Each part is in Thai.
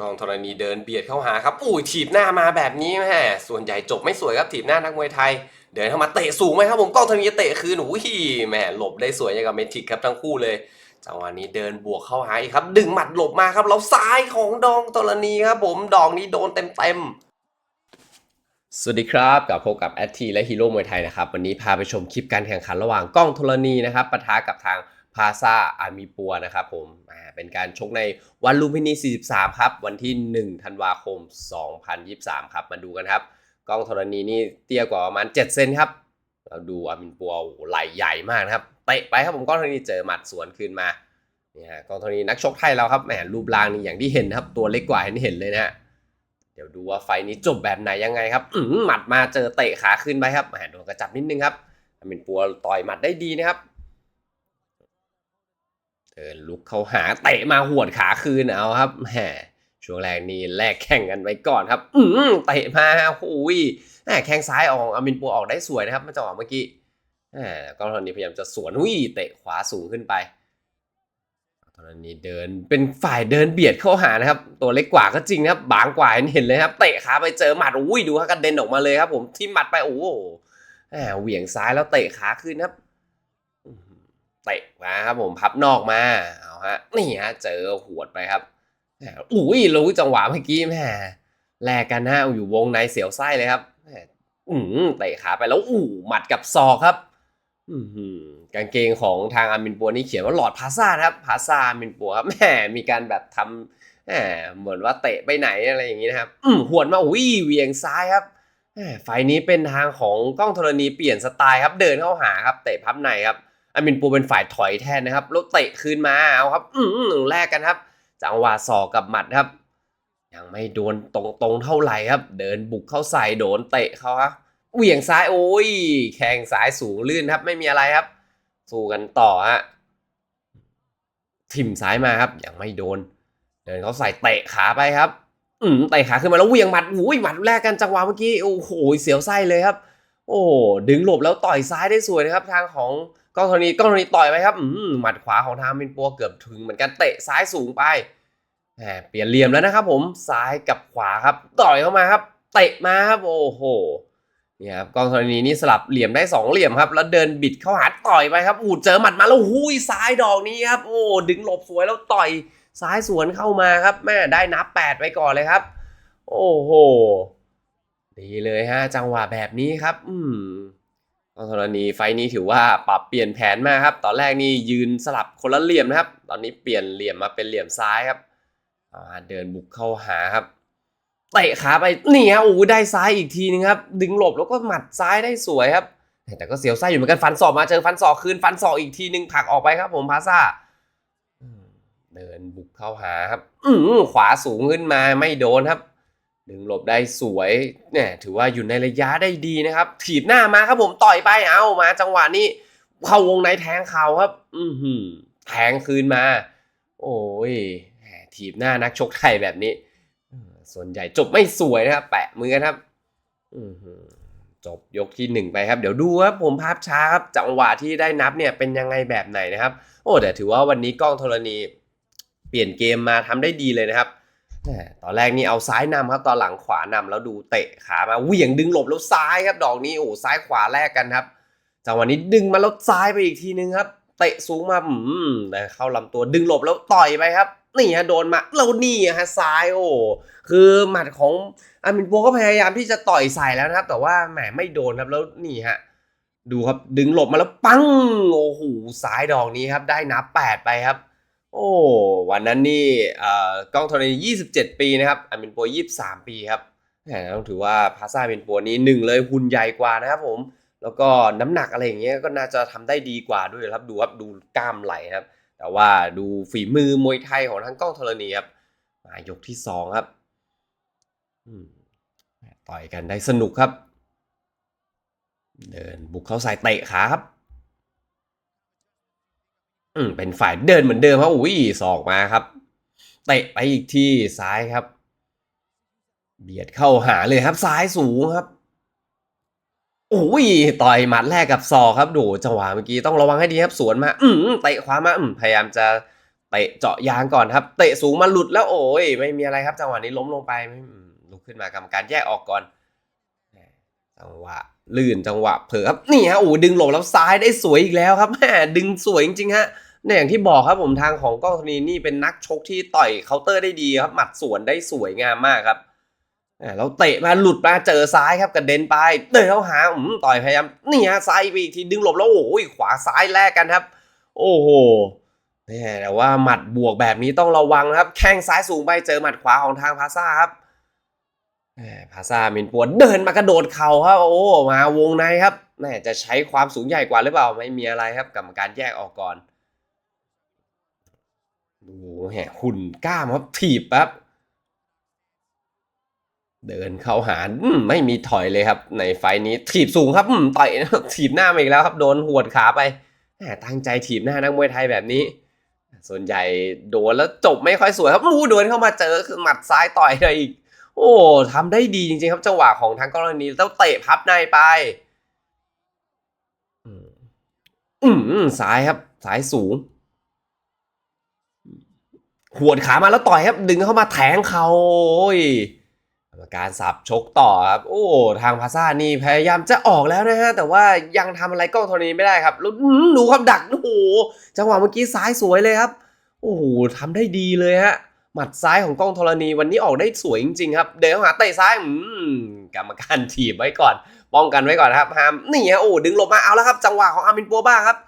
กองธรณีเดินเบียดเข้าหาครับอุ้ยถีบหน้ามาแบบนี้แม่ส่วนใหญ่จบไม่สวยครับถีบหน้านักมวยไทย เดินเข้ามาเตะสูงไหมครับผมกองธรณีเตะคืนอุ้ยแม่หลบได้สวยอย่างกับเมทิกครับทั้งคู่เลยจังหวะนี้เดินบวกเข้าหาอีกครับ ดึงหมัดหลบมาครับแล้วซ้ายของดองธรณีครับผมดอกนี้โดนเต็มๆสวัสดีครับกับพบกับแอดทีและฮีโร่มวยไทยนะครับ วันนี้พาไปชมคลิปการแข่งขันระหว่างกล้องธรณีนะครับปะทะกับทาง พาซาอามีปัวนะครับผมเป็นการชกในวันลุมพินี 43 ครับ วันที่ 1 ธันวาคม 2023 ครับ มาดูกันครับ กล้องธรณีนี่เตี้ยกว่าประมาณ 7 เซนครับ เราดูอามินปัวไหลใหญ่มากนะครับ เตะไปครับผมกล้องธรณีเจอหมัดสวนคืนมาเนี่ยฮะกล้องธรณีนักชกไทยเราครับแหมรูปร่างนี่อย่างที่เห็นนะครับตัวเล็กกว่าเห็นเห็นเลยนะฮะเดี๋ยวดูว่าไฟนี้จบแบบไหนยังไงครับหมัดมาเจอเตะขาขึ้นไปครับแหมโดนกระจับนิดนึงครับอามินปัวต่อยหมัดได้ดีนะครับ เดินลุกเข้าหาเตะมาหวดขาคืนเอาครับแหมช่วงแรกนี่แลกแข่งกันไว้ก่อนครับ อืมเตะมาโอ้ยแหมแข้งซ้ายออกอามินปัวออกได้สวยนะครับมื่อจังหวะเมื่อกี้แหมกองทัพนี้พยายามจะสวนหุ้ยเตะขวาสูงขึ้นไปตอนนี้เดินเป็นฝ่ายเดินเบียดเข้าหานะครับ ตัวเล็กกว่าก็จริงนะครับ บางกว่าเห็นเลยครับ เตะขาไปเจอหมัดอุ้ยดูครับกระเด็นออกมาเลยครับ ผมที่หมัดไปโอ้โหแหมเหวี่ยงซ้ายแล้วเตะขาขึ้นครับ เตะมาครับผมพับนอกมาเอาฮะนี่ฮะเจอหวดไปครับอุ้ยรู้จังหวะเมื่อกี้แม่แลกกันหน้าอยู่วงในเสียวไส้เลยครับหมอืมเตะขาไปแล้วอู้หมัดกับศอกครับอือหือกางเกงของทางอามินปัวนี่เขียนว่าหลอดพาซาครับพาซาอามินปัวครับแหมมีการแบบทำแหมเหมือนว่าเตะไปไหนอะไรอย่างนี้นะครับอืมหวดมาอุ้ยเวียงซ้ายครับไฟนี้เป็นทางของกล้องธรณีเปลี่ยนสไตล์ครับ เดินเข้าหาครับ เตะพับในครับ อามินปูเป็นฝ่ายถอยแทนนะครับแล้วเตะคืนมาเอาครับ อืมแลกกันครับ จังหวะศอกกับหมัดครับ ยังไม่โดนตรงๆเท่าไหร่ครับ เดินบุกเข้าใส่โดนเตะเขาครับเหวี่ยงซ้ายโอ้ยแข้งซ้ายสูงลื่นครับ ไม่มีอะไรครับ สู้กันต่อฮะทิ่มซ้ายมาครับ ยังไม่โดน เดินเขาใส่เตะขาไปครับ อืมเตะขาขึ้นมาแล้วเหวี่ยงหมัดอุ้ยหมัดแรกกันจังหวะเมื่อกี้โอ้โหเสียวไส้เลยครับ โอ้ดึงหลบแล้วต่อยซ้ายได้สวยนะครับ ทางของก้องธรณีก้องธรณีต่อยไปครับหมัดขวาของทางมินปัวเกือบถึงเหมือนกันเตะซ้ายสูงไปแหมเปลี่ยนเหลี่ยมแล้วนะครับ ผมซ้ายกับขวาครับ ต่อยเข้ามาครับ เตะมาครับโอ้โหเนี่ยครับก้องธรณีนี่สลับเหลี่ยมได้สองเหลี่ยมครับ แล้วเดินบิดเข้าหาต่อยไปครับอู้เจอหมัดมาแล้วหุยซ้ายดอกนี้ครับโอ้ดึงหลบสวยแล้วต่อยซ้ายสวนเข้ามาครับแม่ได้นับแปดไปก่อนเลยครับ โอ้โห ดีเลยฮะจังหวะแบบนี้ครับ อืมกองธรณีไฟนี้ถือว่าปรับเปลี่ยนแผนมาครับ ตอนแรกนี่ยืนสลับคนละเหลี่ยมนะครับ ตอนนี้เปลี่ยนเหลี่ยมมาเป็นเหลี่ยมซ้ายครับเดินบุกเข้าหาครับเตะขาไปนี่ฮะโอ้ได้ซ้ายอีกทีนึงครับ ดึงหลบแล้วก็หมัดซ้ายได้สวยครับ แต่ก็เสียวไส้อยู่เหมือนกันฟันศอกมาเจอฟันศอกคืนฟันศอกอีกทีนึงผลักออกไปครับ ผมพาซ่าเดินบุกเข้าหาครับ อืขวาสูงขึ้นมาไม่โดนครับ ดึงหลบได้สวยเนี่ยถือว่าอยู่ในระยะได้ดีนะครับถีบหน้ามาครับผมต่อยไปเอามาจังหวะนี้เข้าวงในแทงเข่าครับ อือหือแทงคืนมา โอ้ยถีบหน้านักชกไทยแบบนี้ส่วนใหญ่จบไม่สวยนะครับ แปะมือกันครับอือหือจบยกที่หนึ่งไปครับ เดี๋ยวดูครับผมภาพช้าครับจังหวะที่ได้นับเนี่ยเป็นยังไงแบบไหนนะครับ โอ้แต่ถือว่าวันนี้กล้องธรณี เปลี่ยนเกมมาทำได้ดีเลยนะครับ ตอนแรกนี่เอาซ้ายนำครับ ตอนหลังขวานำแล้วดูเตะขามาเหวี่ยงดึงหลบแล้วซ้ายครับ ดอกนี้โอ้ซ้ายขวาแลกกันครับจังหวะนี้ดึงมาแล้วซ้ายไปอีกทีนึงครับ เตะสูงมาอืมแต่เข้าลำตัวดึงหลบแล้วต่อยไปครับนี่ฮะโดนมาแล้วนี่ฮะซ้ายโอ้คือหมัดของอามินโปก็พยายามที่จะต่อยใส่แล้วนะครับ แต่ว่าแหมไม่โดนครับแล้วนี่ฮะดูครับดึงหลบมาแล้วปังโอ้โหซ้ายดอกนี้ครับ ได้นับแปดไปครับ โอ้วันนั้นนี่กล้องโทรณี27 ปีนะครับอามินโป23 ปีครับแหมต้องถือว่าพาซาอามินโปนี้หนึ่งเลยหุ่นใหญ่กว่านะครับผม แล้วก็น้ำหนักอะไรอย่างเงี้ยก็น่าจะทำได้ดีกว่าด้วยครับดูครับดูกล้ามไหลครับ แต่ว่าดูฝีมือมวยไทยของทั้งกล้องธรณีครับมายกที่สองครับต่อยกันได้สนุกครับ เดินบุกเข้าใส่เตะขาครับ อืมเป็นฝ่ายเดินเหมือนเดิมครับอุ้ยศอกมาครับเตะไปอีกทีซ้ายครับ เบียดเข้าหาเลยครับซ้ายสูงครับโอ้ยต่อยหมัดแรกกับศอกครับดูจังหวะเมื่อกี้ต้องระวังให้ดีครับสวนมา อืมเตะขวามาอืมพยายามจะเตเตะเจาะยางก่อนครับ เตะสูงมาหลุดแล้วโอ้ยไม่มีอะไรครับ จังหวะนี้ล้มลงไปลุกขึ้นมากรรมการแยกออกก่อนจังหวะลื่นจังหวะเผลอครับนี่ฮะโอ้ดึงหลบแล้วซ้ายได้สวยอีกแล้วครับแหมดึงสวยจริงๆฮะ เนี่ยอย่างที่บอกครับผมทางของกล้องธรณีนี่เป็นนักชกที่ต่อยเคาน์เตอร์ได้ดีครับ หมัดสวนได้สวยงามมากครับแหมแล้วเตะมาหลุดมาเจอซ้ายครับกระเด็นไปเตะเข้าหาอืมต่อยพยายามนี่ฮะซ้ายไปอีกทีดึงหลบแล้วโอ้ยขวาซ้ายแลกกันครับ โอ้โหแน่แต่ว่าหมัดบวกแบบนี้ต้องระวังนะครับ แข้งซ้ายสูงไปเจอหมัดขวาของทางพาซ่าครับพาซ่ามินปวดเดินมากระโดดเข่าครับโอ้มาวงในครับแม่จะใช้ความสูงใหญ่กว่าหรือเปล่าไม่มีอะไรครับกรรมการแยกออกก่อน ดูแหมหุ่นกล้ามครับถีบปั๊บเดินเข้าหาอืมไม่มีถอยเลยครับ ในไฟนี้ถีบสูงครับต่อยถีบหน้ามาอีกแล้วครับ โดนหวดขาไปแหมตั้งใจถีบหน้านักมวยไทยแบบนี้ ส่วนใหญ่โดนแล้วจบไม่ค่อยสวยครับอู้โดนเข้ามาเจอคือหมัดซ้ายต่อยเลยอีก โอ้ทำได้ดีจริงๆครับจังหวะของทางกรณีแล้วเตะพับในไปอืมอืมซ้ายครับซ้ายสูง หวดขามาแล้วต่อยครับ ดึงเข้ามาแทงเขาโอ้ยกรรมการสับชกต่อครับ โอ้ ทางพาซ่านี่พยายามจะออกแล้วนะฮะ แต่ว่ายังทำอะไรกล้องโทนี้ไม่ได้ครับแล้วดูครับดักโอ้โหจังหวะเมื่อกี้ซ้ายสวยเลยครับ โอ้โหทำได้ดีเลยฮะหมัดซ้ายของกล้องธรณีวันนี้ออกได้สวยจริงๆครับ เดินเข้าหาเตะซ้ายอืมกรรมการถีบไว้ก่อน ป้องกันไว้ก่อนครับห้ามนี่ฮะโอ้ดึงลบมาเอาแล้วครับ จังหวะของอามินปัวบ้างครับ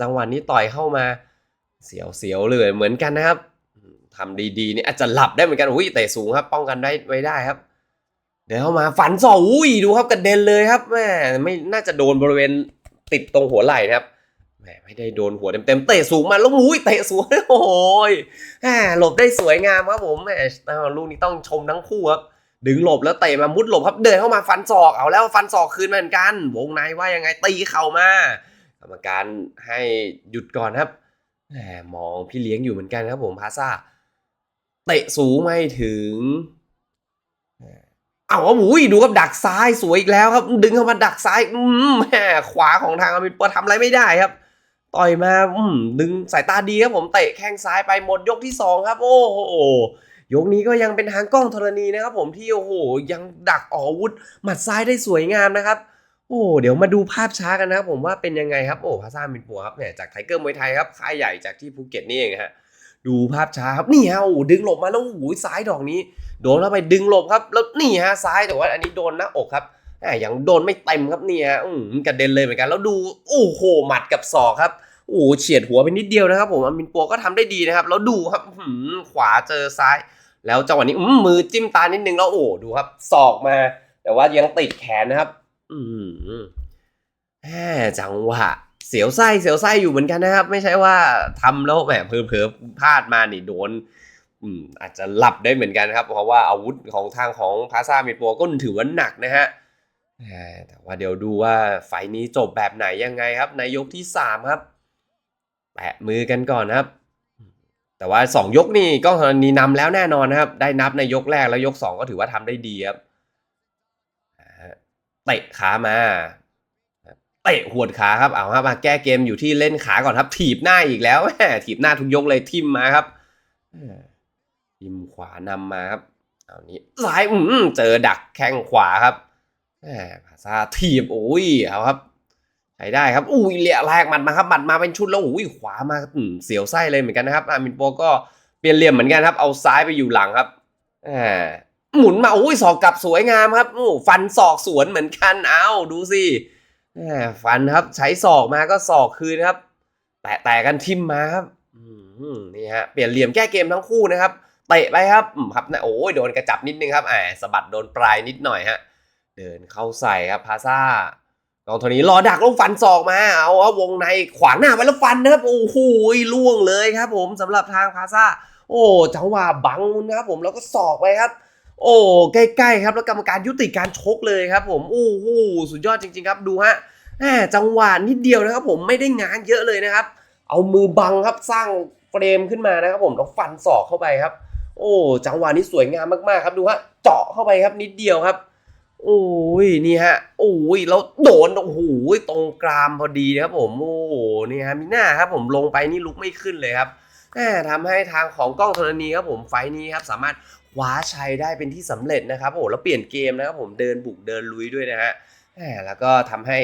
จังหวะนี้ต่อยเข้ามา เสียวเสียวเลยเหมือนกันนะครับทำดีๆนี่อาจจะหลับได้เหมือนกันอุ้ยเตะสูงครับ ป้องกันได้ไว้ได้ครับ เดี๋ยวเข้ามาฝันศอกอุ้ยดูครับกระเด็นเลยครับแม่ไม่น่าจะโดนบริเวณติดตรงหัวไหล่นะครับแหมไม่ได้โดนหัวเต็มๆเตะสูงมาแล้วอุ้ยเตะสวยโอ้ยแหมหลบได้สวยงามครับผมแหมลูกนี้ต้องชมทั้งคู่ครับดึงหลบแล้วเตะมามุดหลบครับเดินเข้ามาฟันศอกเอาแล้วฟันศอกคืนเหมือนกัน วงในว่ายังไงตีเข่ามา กรรมการให้หยุดก่อนครับ แหมมองพี่เลี้ยงอยู่เหมือนกันครับผมพาซาเตะสูงไม่ถึงเอาครับอุ้ยดูครับดักซ้ายสวยอีกแล้วครับ ดึงเข้ามาดักซ้ายอืมแหมขวาของทางอเมินปัวทำอะไรไม่ได้ครับ ต่อยมาอืมดึงสายตาดีครับผมเตะแข้งซ้ายไปหมดยกที่สองครับ โอ้โหยกนี้ก็ยังเป็นทางกล้องธรณีนะครับผมที่โอ้โหยังดักออกอาวุธหมัดซ้ายได้สวยงามนะครับ โอ้เดี๋ยวมาดูภาพช้ากันนะครับผมว่าเป็นยังไงครับโอ้พาซ่ามินปัวครับเนี่ยจากไทเกอร์มวยไทยครับค่ายใหญ่จากที่ภูเก็ตนี่เองฮะดูภาพช้าครับนี่ฮะโอ้ดึงหลบมาแล้วโอ้โหซ้ายดอกนี้โดนเข้าไปดึงหลบครับ แล้วนี่ฮะซ้ายแต่ว่าอันนี้โดนหน้าอกครับแหมยังโดนไม่เต็มครับนี่ฮะอืมกระเด็นเลยเหมือนกัน แล้วดูโอ้โหหมัดกับศอกครับโอ้เฉียดหัวไปนิดเดียวนะครับ ผมอามินปัวก็ทำได้ดีนะครับ แล้วดูครับหือขวาเจอซ้าย แล้วจังหวะนี้อื้อมือจิ้มตานิดนึงแล้วโอ้ดูครับศอกมา แต่ว่ายังติดแขนนะครับ อืมแหมจังหวะเสียวไส้เสียวไส้อยู่เหมือนกันนะครับ ไม่ใช่ว่าทำแล้วแหมเผลอๆพลาดมานี่โดนอืมอาจจะหลับได้เหมือนกันครับ เพราะว่าอาวุธของทางของพาซาเมดปัวก็ถือว่าหนักนะฮะแต่ว่าเดี๋ยวดูว่าไฟนี้จบแบบไหนยังไงครับ ในยกที่สามครับ แปะมือกันก่อนครับ แต่ว่าสองยกนี่ก็ธรณีนำแล้วแน่นอนนะครับ ได้นับในยกแรกแล้วยกสองก็ถือว่าทำได้ดีครับ เตะขามาเตะหวดขาครับเอาครับมาแก้เกมอยู่ที่เล่นขาก่อนครับถีบหน้าอีกแล้วแหมถีบหน้าทุกยกเลยทิมมาครับทิมขวานำมาครับเอานี้ซ้ายอืมเจอดักแข้งขวาครับแหมภาษาถีบโอ้ยเอาครับใช้ได้ครับอุ้ยเละแรกหมัดมาครับหมัดมาเป็นชุดแล้วอุ้ยขวามาอืมเสียวไส้เลยเหมือนกันนะครับอามินโปก็เปลี่ยนเหลี่ยมเหมือนกันครับ เอาซ้ายไปอยู่หลังครับอ่า หมุนมาอุ้ยศอกกลับสวยงามครับโอ้ฟันศอกสวนเหมือนกันเอาดูสิฟันครับ ใช้ศอกมาก็ศอกคืนครับ แตะแตะกันทิมมาครับนี่ฮะเปลี่ยนเหลี่ยมแก้เกมทั้งคู่นะครับเตะไปครับครับนะโอ้ยโดนกระจับนิดนึงครับอ่าสะบัดโดนปลายนิดหน่อยฮะเดินเข้าใส่ครับพาซ่ากองทนี้รอดักแล้วฟันศอกมาเอาเอาวงในขวางหน้าไว้แล้วฟันนะครับโอ้โหล่วงเลยครับ ผมสำหรับทางพาซ่าโอ้จังหวะบังนะครับผมแล้วก็ศอกไปครับ โอ้ใกล้ๆครับแล้วกรรมการยุติการชกเลยครับ ผมโอ้โหสุดยอดจริง ๆ ครับดูฮะแหมจังหวะนิดเดียวนะครับ ผมไม่ได้งานเยอะเลยนะครับ เอามือบังครับสร้างเฟรมขึ้นมานะครับ ผมแล้วฟันศอกเข้าไปครับ โอ้จังหวะนี้สวยงามมากๆครับดูฮะเจาะเข้าไปครับนิดเดียวครับโอ้ยนี่ฮะโอ้ยแล้วโดนโอ้โหตรงกรามพอดีนะครับ ผมโอ้โหนี่ฮะมีหน้าครับ ผมลงไปนี่ลุกไม่ขึ้นเลยครับทำให้ทางของกล้องธรณีครับผมไฟนี้ครับสามารถ คว้าชัยได้เป็นที่สำเร็จนะครับ โอ้โหแล้วเปลี่ยนเกมนะครับผมเดินบุกเดินลุยด้วยนะฮะแล้วก็ทำให้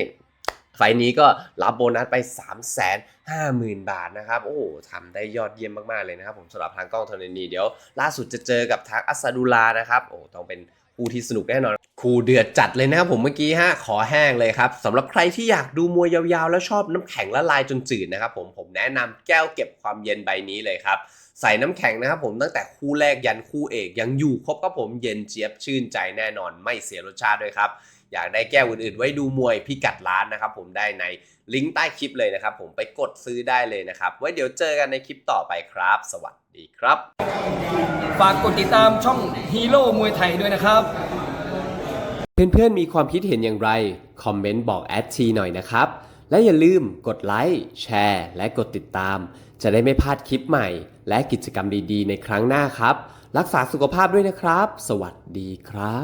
ไฟนี้ก็รับโบนัสไป 3 5 0 0 0 0 บาทนะครับ โอ้ทำได้ยอดเยี่ยมมาก ๆ เลยนะครับ ผมสำหรับทางกล้องธรณีเดี๋ยว ล่าสุดจะเจอกับทางอัสดูลานะครับ โอ้ ต้องเป็นคู่ที่สนุกแน่นอน คู่เดือดจัดเลยนะครับผมเมื่อกี้ฮะ ขอแห้งเลยครับสำหรับใครที่อยากดูมวยยาวๆ แล้วชอบน้ำแข็งละลายจนจืดนะครับผม ผมแนะนำแก้วเก็บความเย็นใบนี้เลยครับ ใส่น้ำแข็งนะครับผมตั้งแต่คู่แรกยันคู่เอก ยังอยู่ครบครับผมเย็นเจี๊ยบชื่นใจแน่นอนไม่เสียรสชาติด้วยครับ อยากได้แก้วอื่นๆ ไว้ดูมวยพิกัดร้านนะครับผมได้ในลิงก์ใต้คลิปเลยนะครับผมไปกดซื้อได้เลยนะครับ ไว้เดี๋ยวเจอกันในคลิปต่อไปครับ สวัสดีครับ ฝากกดติดตามช่องฮีโร่มวยไทยด้วยนะครับ เพื่อนๆมีความคิดเห็นอย่างไร คอมเมนต์บอกแอดทีหน่อยนะครับ และอย่าลืมกดไลค์แชร์ และกดติดตาม จะได้ไม่พลาดคลิปใหม่ และกิจกรรมดีๆ ในครั้งหน้าครับ รักษาสุขภาพด้วยนะครับ สวัสดีครับ